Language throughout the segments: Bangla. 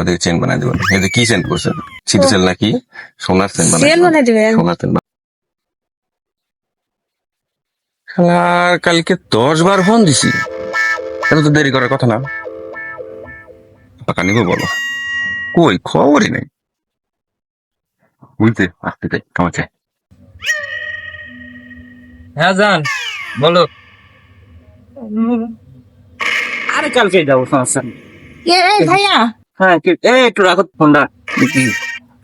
আমাদের চেন বানাই দেবেন। এই যে কি চেন করছেন? সিটি সেল নাকি? সোনার চেন বানাই সেল বানাই দিবেন। সোনার চেন আর কালকে দশ বার ফোন দিছি। এত তো দেরি করার কথা না। টাকা নিবো বলো। কই? খবরই নেই। বুঝতে আসতে চাই কামা চাই। হ্যাঁ যান। বলো। আরে কালকে যাব সমস্যা ভাইয়া। হ্যাঁ এই একটু রাখো ফোনটা।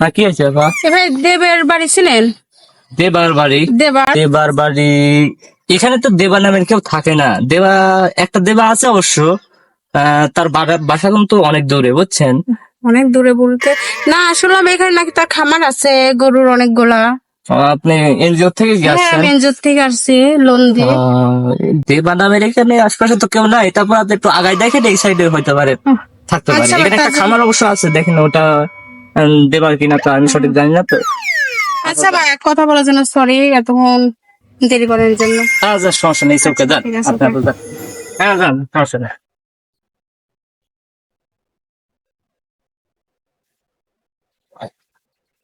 হ্যাঁ কি আছে বাবা? এ ভাই দেবের বাড়ি ছিলেন? দেবার বাড়ি। দেবার? দেবার বাড়ি। এখানে তো দেবা নামের কেউ থাকে না। দেবা একটা দেবা আছে অবশ্য। আহ, তার বাসা কিন্তু অনেক দূরে বুঝছেন? অনেক দূরে বলতে। না শুনলাম এখানে নাকি তার খামার আছে গরুর অনেকগুলা। আপনি এনজিও থেকে কি হ্যাঁ এনজিও থেকে আসছি লোন দিয়ে। দেবা নামের এখানে আশপাশে তো কেউ নাই তারপর আপনি একটু আগায় দেখেন এই সাইডে হইতে পারে। থাকতে পারে। আচ্ছা, এখানে একটা খামার অবশ্য আছে দেখেন ওটা দেবার কিনা তো আমি সঠিক জানি না তো। আচ্ছা ভাই কথা বলার জন্য সরি এতক্ষণ দেরি করার জন্য। আচ্ছা সমস্যা নেই চোখে যান। আপনি আপনার হ্যাঁ যান সমস্যা নেই।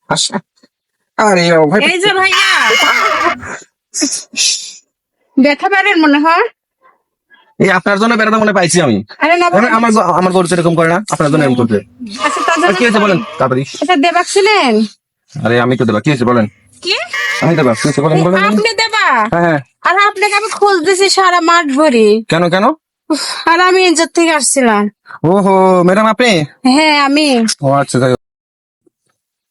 আচ্ছা। আরে ও ভাই এই যে ভাইয়া। ব্যথা পারেন মনে হয়। এই আপনার জন্য বেড়াতে মনে পাইছি আমি। মানে আমার আমার গরু এরকম করে না আপনার জন্য এরকম করতে আচ্ছা কি হয়েছে বলেন। তাড়াতাড়ি আচ্ছা দেবাক ছিলেন আরে আমি তো দেবা কি হয়েছে বলেন? কি? আমি দেবা কি হয়েছে বলেন বলেন বলেন। আপনি দেবা হ্যাঁ হ্যাঁ। আর আপনাকে আমি খোঁজ দিছি সারা মাঠ ভরি। কেন কেন? আর আমি থেকে আসছিলাম। ওহো ম্যাডাম আপনি? হ্যাঁ আমি। ও আচ্ছা।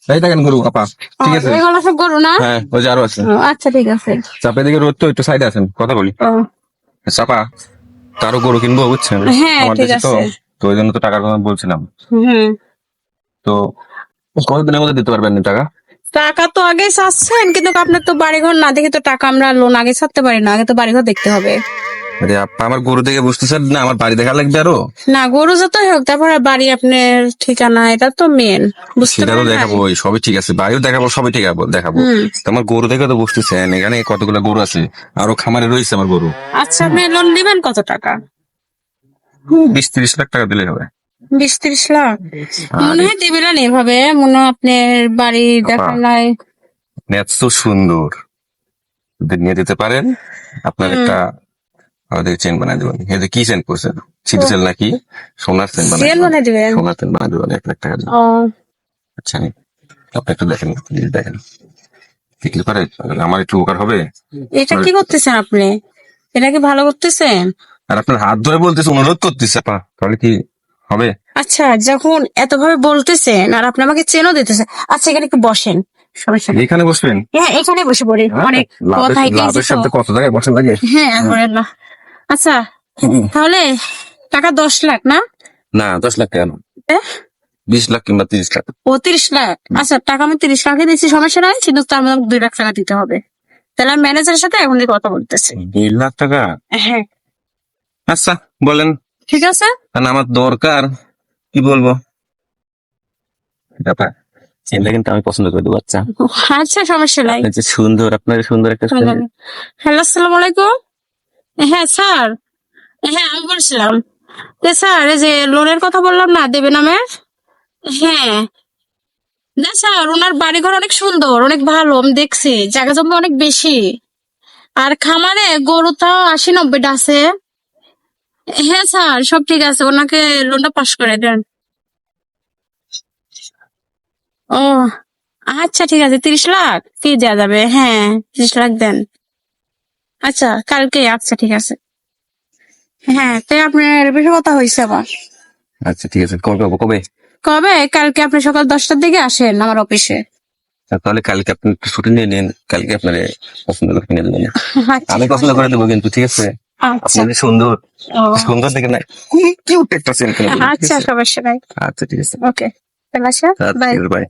এই দেখেন গরু আপা ঠিক আছে? ও, এগুলো সব গরু না? হ্যাঁ ওই যে আরও আছে। আচ্ছা ঠিক আছে। চাপে দিকে রোদ তো একটু সাইডে আছেন কথা বলি। চাপা তারও গরু কিনবো বুঝছেন? হ্যাঁ, আমার ঠিক দেশে তো আছে। তো ওই জন্য তো টাকার কথা বলছিলাম। হুম। তো কতদিনের মধ্যে দিতে পারবেন না টাকা? টাকা তো আগে চাচ্ছেন কিন্তু আপনার তো বাড়ি ঘর না দেখে তো টাকা আমরা লোন আগে ছাড়তে পারি না আগে তো বাড়ি ঘর দেখতে হবে। আরে আপা আমার গরু দেখে বুঝতেছেন না আমার বাড়ি দেখা লাগবে আরও? না গরু যতই হোক তারপরে বাড়ি আপনার ঠিকানা এটা তো মেন বুঝতে সেটা তো দেখাবো ওই সবই ঠিক আছে বাড়িও দেখাবো সবই ঠিক আছে দেখাবো। তো আমার গরু দেখে তো বুঝতেছেন এখানে কতগুলো গরু আছে আরও খামারে রয়েছে আমার গরু। আচ্ছা আপনি লোন দিবেন কত টাকা? বিশ তিরিশ লাখ টাকা দিলে হবে। বিশ ত্রিশ লাখ? মনে হয় দিবেন না এভাবে মনে হয় আপনার বাড়ি দেখালায় আপনি এত সুন্দর। যদি নিয়ে দিতে পারেন আপনার একটা আমাদের চেন বানাই দেবেন। এই যে কি চেন করছেন সিটি সেল নাকি? সোনার চেন বানাই সেল বানাই দিবেন। সোনার চেন বানাই দেবেন এক লাখ টাকা দিয়ে। আচ্ছা আপনি একটু দেখেন প্লিজ দেখেন। দেখলে পারে আমার একটু উপকার হবে? এটা কি করতেছেন আপনি? এটা কি ভালো করতেছেন? আর আপনার হাত ধরে বলতেছে অনুরোধ করতেছে আপা। তাহলে কি হবে? আচ্ছা যখন এতভাবে বলতেছেন আর আপনি আমাকে চেনও দিতেছেন আচ্ছা এখানে একটু বসেন। সমস্যা এখানে বসবেন? হ্যাঁ এখানে বসে পড়ি। অনেক লাভের- কথা। কত জায়গায় বসে লাগে? হ্যাঁ না আচ্ছা তাহলে টাকা দশ লাখ না? না দশ লাখ কেন বিশ লাখ কিংবা তিরিশ লাখ। ও তিরিশ লাখ? আচ্ছা টাকা আমি তিরিশ লাখে দিচ্ছি সমস্যা নাই কিন্তু তার মধ্যে দুই লাখ টাকা দিতে হবে। তাহলে আমি ম্যানেজারের সাথে এখন কথা বলতেছি। দুই লাখ টাকা? হ্যাঁ। আচ্ছা বলেন। ঠিক আছে? কারণ আমার দরকার কি বলব? ব্যাপার। চিন্তা কিন্তু আমি পছন্দ করে দেবো আচ্ছা আচ্ছা সমস্যা নাই। সুন্দর আপনার সুন্দর একটা হ্যালো আসসালামু আলাইকুম। হ্যাঁ স্যার। হ্যাঁ আমি বলছিলাম। স্যার, এই যে লোনের কথা বললাম না, দেবে নামের হ্যাঁ। না স্যার, ওনার বাড়িঘর অনেক সুন্দর, অনেক ভালো, আমি দেখছি। জায়গা জমি অনেক বেশি। আর খামারে গরু তাও আশি নব্বইটা আছে। হ্যাঁ স্যার, সব ঠিক আছে, ওনাকে লোনটা পাস করে দেন। ও আচ্ছা ঠিক আছে, তিরিশ লাখ? দিয়ে দেওয়া যাবে হ্যাঁ তিরিশ লাখ দেন। আচ্ছা কালকে আচ্ছা ঠিক আছে। হ্যাঁ তাই আপনার বেশি কথা হয়েছে আমার আচ্ছা ঠিক আছে কবে কবে কবে? কবে? কালকে আপনি সকাল দশটার দিকে আসেন আমার অফিসে। আচ্ছা, তাহলে কালকে আপনি একটু ছুটি নিয়ে নিন কালকে আপনার পছন্দ করে কিনে দেবেন আচ্ছা, আমি পছন্দ করে দেবো কিন্তু ঠিক আছে? আচ্ছা। আপনি সুন্দর সুন্দর দেখে নাই কিউট একটা সেল কিনে দেবেন, ঠিক আচ্ছা সমস্যা নাই। আচ্ছা ঠিক আছে। ওকে তাহলে বাই bye.